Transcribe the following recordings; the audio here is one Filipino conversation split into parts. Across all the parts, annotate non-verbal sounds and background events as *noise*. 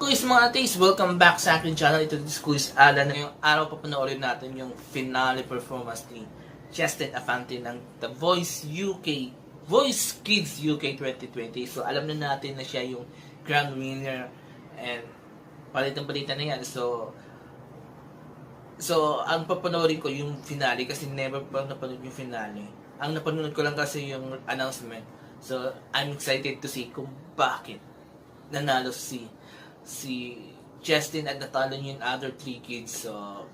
quiz mga atis, welcome back sa akin channel. Ito this quiz Alan. Ngayong araw papanoorin natin yung finale performance ni Cheston Afante ng The Voice UK, Voice Kids UK 2020. So alam na natin na siya yung grand winner and palitan-palitan na yan. So So, ang papanoorin ko yung finale kasi never pa napanood yung finale. Ang napanood ko lang kasi yung announcement. So, I'm excited to see kung bakit nanalo si si Justin at natalo niya yung other three kids. So,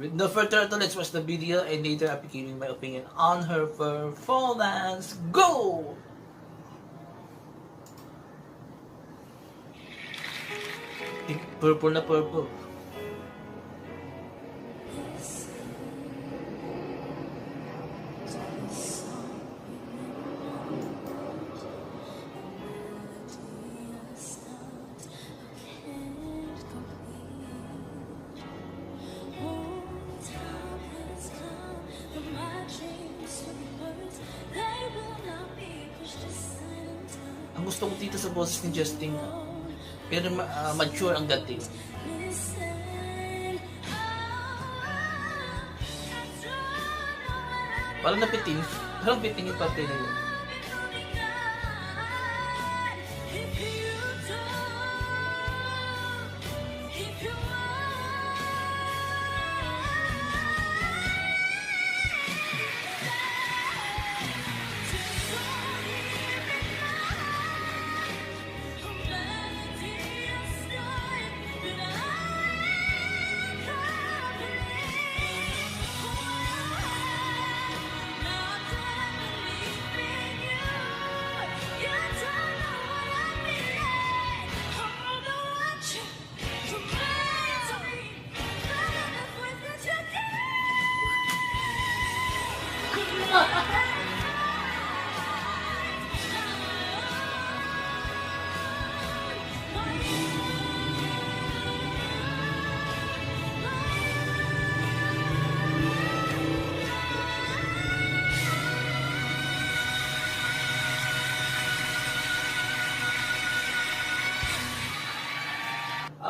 with no further ado, let's watch the video and later I'll be giving my opinion on her performance. Go! Purple na purple. Gusto ko dito sa boses ni Justin, pero ah, mature ang dating. Parang napitin. Parang pitin yung parte na yun.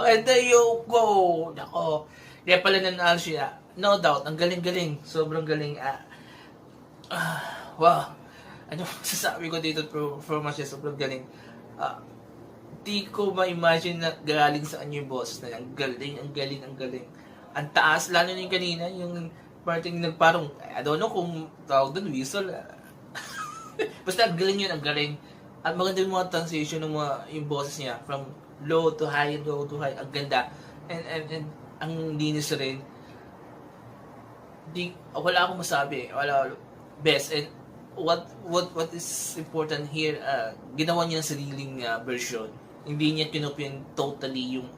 Okay, there you go. Nako. Kaya pala nanalo siya. No doubt, ang galing-galing. Sobrang galing. Ah, ah, wow. Ano *laughs* sasabi ko dito performance niya? Sobrang galing. Ah, di ko ma-imagine na galing sa kanya boss na ang galing, ang galing, ang galing. Ang taas, lalo na yung kanina, yung parting nagparong, I don't know kung tawag doon, whistle. ah. *laughs* Basta ang galing yun, ang galing. At maganda yung mga transition ng mga yung boses niya from low to high, low to high. Ang ganda. And, and, and ang linis rin. Di, wala akong masabi. Wala, best. And what what what is important here, uh, ginawa niya ng sariling uh, version. Hindi niya kinopyan totally yung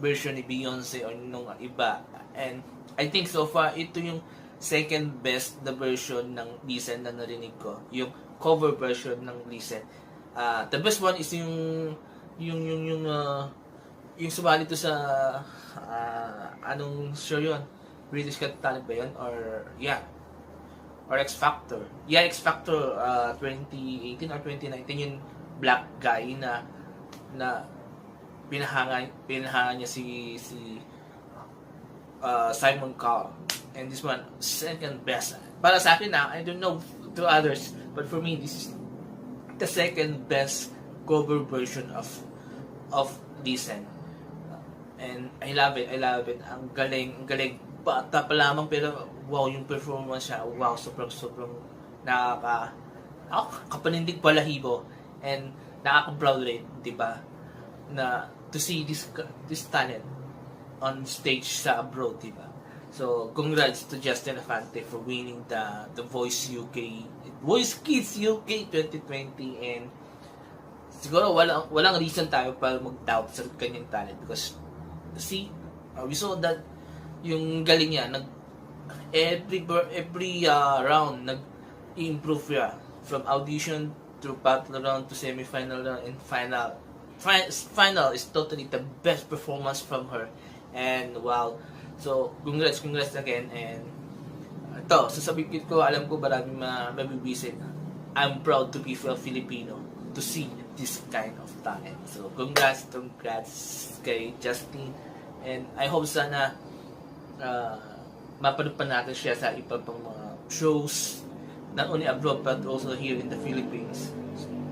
version ni Beyonce o nung iba. And I think so far, ito yung second best na version ng Listen na narinig ko. Yung cover version ng Listen. Uh, the best one is yung yung yung yung uh, yung sumali to sa uh, anong show yun? British Got Talent ba yun? Or yeah. Or X Factor. Yeah, X Factor uh, 2018 or 2019 yung black guy na na pinahanga pinahanga niya si si uh, Simon Cowell. And this one, second best. Para sa akin na, I don't know to others, but for me, this is the second best cover version of of Listen. And I love it, I love it. Ang galing, ang galing. Bata pa lamang pero wow yung performance siya. Wow, sobrang sobrang nakaka ako, kapanindig balahibo and nakaka-proud rin, di ba? Na to see this this talent on stage sa abroad, di ba? So, congrats to Justin Afante for winning the the Voice UK Voice Kids UK 2020 and siguro walang walang reason tayo para mag-doubt sa kanyang talent because see uh, we saw that yung galing niya nag every every uh, round nag improve siya. From audition to battle round to semi-final round and final Fi- final is totally the best performance from her. And wow. So congrats congrats again. And ito sasabihin ko alam ko maraming ma- mabibisit I'm proud to be a Filipino to see this kind of talent. So, congrats, congrats kay Justin. And I hope sana uh, mapanood pa natin siya sa iba pang mga shows not only abroad but also here in the Philippines.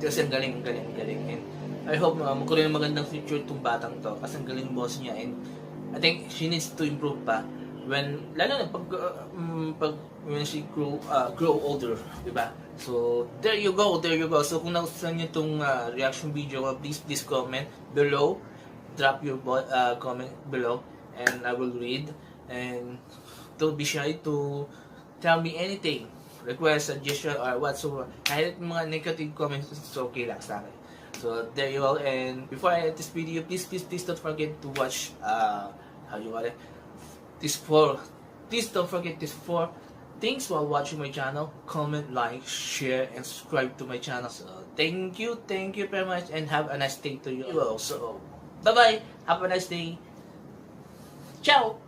Kasi ang galing, ang galing, galing. And I hope uh, magkaroon ng magandang future itong batang to kasi ang galing boss niya and I think she needs to improve pa when lalo na pag mm, pag when she grow uh, grow older, 'di ba? So there you go, there you go. So kung nagustuhan niyo itong uh, reaction video ko, please please comment below. Drop your uh, comment below and I will read and don't be shy to tell me anything request, suggestion, or whatsoever. Kahit mga negative comments, it's okay lang sa akin. So, there you go. And before I end this video, please, please, please don't forget to watch, uh, how you call it? This four. Please don't forget this four things while watching my channel. Comment, like, share, and subscribe to my channel. So, thank you, thank you very much, and have a nice day to you all. So, bye-bye. Have a nice day. Ciao!